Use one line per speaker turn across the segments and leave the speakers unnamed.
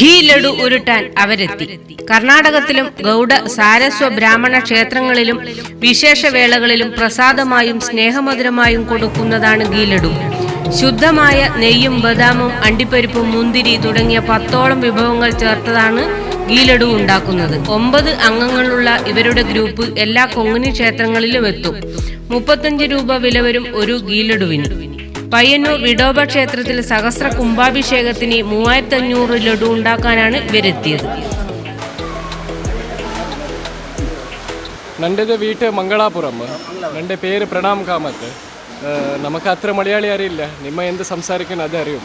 ഘീ ലഡു ഉരുട്ടാൻ അവരെത്തി. കർണാടകത്തിലും ഗൗഡ സാരസ്വ ബ്രാഹ്മണ ക്ഷേത്രങ്ങളിലും വിശേഷവേളകളിലും പ്രസാദമായും സ്നേഹമധുരമായും കൊടുക്കുന്നതാണ് ഘീ ലഡു. ശുദ്ധമായ നെയ്യും ബദാമും അണ്ടിപ്പരിപ്പും മുന്തിരി തുടങ്ങിയ പത്തോളം വിഭവങ്ങൾ ചേർത്തതാണ് ഗീലഡു ഉണ്ടാക്കുന്നത്. ഒമ്പത് അംഗങ്ങളുള്ള ഇവരുടെ ഗ്രൂപ്പ് എല്ലാ കൊങ്ങിണി ക്ഷേത്രങ്ങളിലും എത്തും. മുപ്പത്തഞ്ച് രൂപ വില വരും ഒരു ഘീ ലഡുവിന്. പയ്യന്നൂർ വിഡോബ ക്ഷേത്രത്തിൽ സഹസ്ര കുംഭാഭിഷേകത്തിന് മൂവായിരത്തി അഞ്ഞൂറ് ലഡു ഉണ്ടാക്കാനാണ് ഇവരെത്തിയത്.
നന്റെ വീട്ട് മംഗളാപുരം എന്റെ പേര് പ്രണാം കാമത്ത്. നമുക്ക് അത്ര മലയാളി അറിയില്ല. നിമ്മ എന്ത് സംസാരിക്കണം അത് അറിയും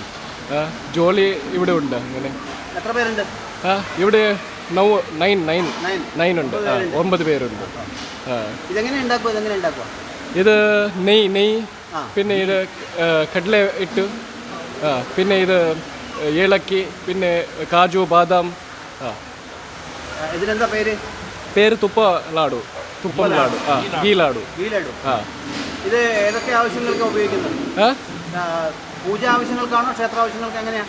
ജോലി ഇവിടെ ഉണ്ട്. അങ്ങനെ
എത്ര പേരുണ്ട്?
ആ ഇവിടെ നൗ നൈൻ നൈൻ നൈൻ. ഉണ്ട്. ആ, ഒമ്പത് പേരുണ്ട്. ആ.
ഇതെങ്ങനെ ഉണ്ടാക്കുക ഇതെങ്ങനെ ഉണ്ടാക്കുക
ഇത് നെയ് നെയ് പിന്നെ ഇത് കടല ഇട്ട് പിന്നെ ഇത് ഏലക്കി പിന്നെ കാജു ബാദാം
ഇതിനെന്താ പേര്?
പേര് തുപ്പ ലാഡു. തുപ്പ ലാഡു. ആ ഗീ ലാഡു.
ഇത് ഏതൊക്കെ ആവശ്യങ്ങൾക്ക് ഉപയോഗിക്കുന്നത് പൂജ ആവശ്യങ്ങൾക്കാണോ ക്ഷേത്ര ആവശ്യങ്ങൾക്ക്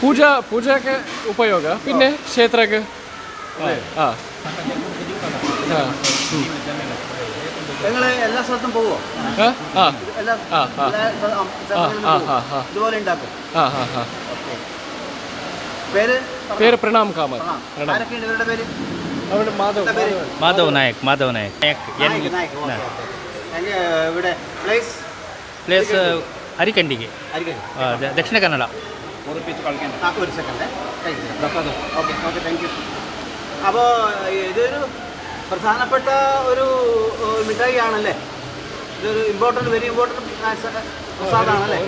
പൂജ പൂജയൊക്കെ ഉപയോഗ. പിന്നെ ക്ഷേത്രക്ക്. ആ.
നിങ്ങൾ എല്ലാ സ്ഥലത്തും പോവോ
ಆ, ಆ,
എല്ലാ
ആ, ആ.
എല്ലാ സ്ഥ- ആ, ക്ഷേത്രങ്ങളിലും
ആ,
പോവോ?
ആ, ആ.
ഇതുപോലെ ഉണ്ടാക്കും
ಆ, ಆ, ಆ.
പേര്
പേര് പ്രണാം കാമത്ത്
ആ,
പ്രണാം
ആരൊക്കെയുണ്ട് ഇവരുടെ പേര്
അവിടെ മാധവ്
എന്താ പേര്
Madhav Nayak Madhav Nayak Nayak N
Nayak, Nayak, okay, okay. എങ്ങ- ഇവിടെ പ്ലേസ്
ಪ್ಲೇಸ್ ಅರಿಕಂಡಿಗೆ
ആയിരിക്കും
ಆ, ದ- ದಕ್ಷಿಣ ಕನ್ನಡ
ആ ഒരു second okay okay thank you അപ്പോൾ ഇതൊരു പ്രധാനപ്പെട്ട ഒരു ഏഹ്, മിഠായി ആണല്ലേ ഇതൊരു ഇമ്പോർട്ടൻറ്റ് വെരി ഇമ്പോർട്ടൻറ്റ് പ്രസാദാണല്ലേ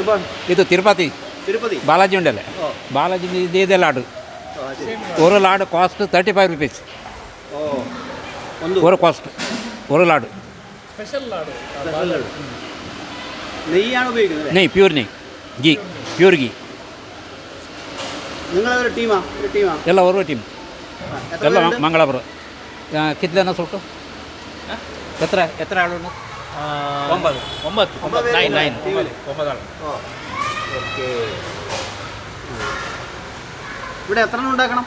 ഇപ്പോൾ
ಇದು ತಿರುಪತಿ
തിരുപ്പതി
ಬಾಲಾಜಿ ಉಂಡಲ್ಲ
ಓ.
ಬಾಲಾಜಿ ಇದೆ ಲಾಡು
ഓ, ശരി.
ഒരു laddu cost thirty five rupees
ഓ ಒಂದು
ഒരു ಕಾಸ್ಟ್ ഒരു ಲಾಡು
സ്പെഷ്യൽ ലഡു. നെയ്യാണ് ഉപയോഗിക്കുന്നത്
നെയ് പ്യൂർ നെയ് ಗೀ ಪ್ಯೂರ್ ಗೀ
നിങ്ങളൊരു ടീമാ ഒരു ടീമാ
ಎಲ್ಲ ಒಂದು ಟೀಮ್
എത്ര
ಎಲ್ಲ
പേരുണ്ട്?
ಮಂಗಳಾಪುರ ಕಿತ್ಲೆನ ಸುಟ್ಟು ಎತ್ತರ ಎತ್ತರ ಆಳು
ಒಂಬತ್ತು ಒಂಬತ್ತು
ഒമ്പത്
ನೈನ್
പേരുണ്ട്
ನೈನ್
ടീമില്. ഓ ഓക്കെ ഇവിടെ എത്ര എണ്ണം ഉണ്ടാക്കണം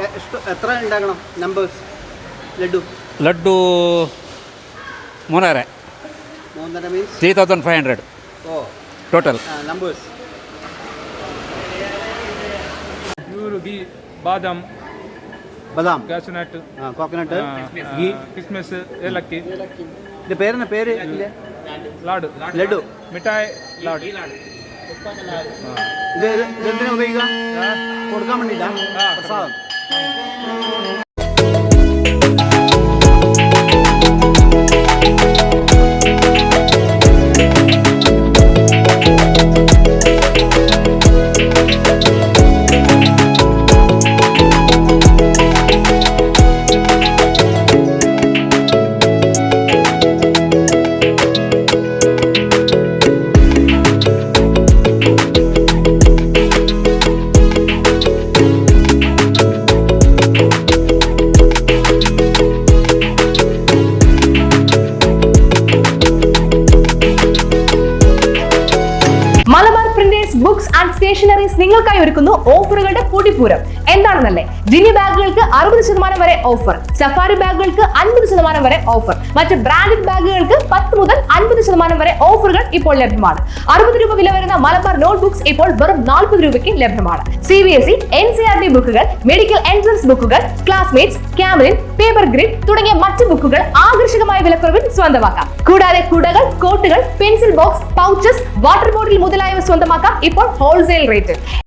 എ- ഇഷ്ട- എത്ര ഉണ്ടാക്കണം നമ്പേഴ്സ് ലഡു
ಲಡ್ಡು ಮೂರರೆ
മൂന്നര means
three thousand five hundred
ഓ
ಟೋಟಲ್
നമ്പേഴ്സ്
ಇವರು ಗೀ ಬಾದಾಮ್
ബദാം
ಕ್ಯಾಶುನಟ್
ആ കോക്കനട്ട് ഗീ
ಕಿಸ್ಮಿಸ್ ಏಲಕ್ಕಿ
ഇത് പേരെന്ന പേര് ഇല്ല
ಲಾಡು
ലഡു
ಮಿಠಾಯಿ ಲಾಡು
ഇത് ഇത് ഇതെന്തിനാ ഉപയോഗിക്കുക കൊടുക്കാൻ വേണ്ടിയിട്ടാ പ്രസാദം
ബുക്സ് ആൻഡ് സ്റ്റേഷനറീസ് നിങ്ങൾക്കായി ഒരുക്കുന്നു ഓഫറുകളുടെ പൊടിപ്പൂരം എന്താണെന്നല്ലേ? ജിനി ബാഗുകൾക്ക് അറുപത് ശതമാനം വരെ ഓഫർ സഫാരി ബാഗുകൾക്ക് അൻപത് ശതമാനം വരെ ഓഫർ മറ്റ് ബ്രാൻഡഡ് ബാഗുകൾക്ക് പത്ത് മുതൽ അൻപത് ശതമാനം വരെ ഓഫറുകൾ ഇപ്പോൾ ലഭ്യമാണ്. അറുപത് രൂപ വില വരുന്ന മലബാർ നോട്ട് ബുക്സ് ഇപ്പോൾ വെറും നാൽപ്പത് രൂപയ്ക്ക് ലഭ്യമാണ്. C B S E N C R D ബുക്കുകൾ മെഡിക്കൽ എൻട്രൻസ് ബുക്കുകൾ ക്ലാസ്മേറ്റ്സ് ക്യാമലിൻ പേപ്പർ ഗ്രിഡ് തുടങ്ങിയ മറ്റ് ബുക്കുകൾ ആകർഷകമായ വിലക്കുറവിൽ സ്വന്തമാക്കാം. കൂടാതെ കുടകൾ കോട്ടുകൾ pencil box pouches water bottle മുതലായവ സ്വന്തമാക്കാം ഇപ്പോൾ ഹോൾസെയിൽ റേറ്റിൽ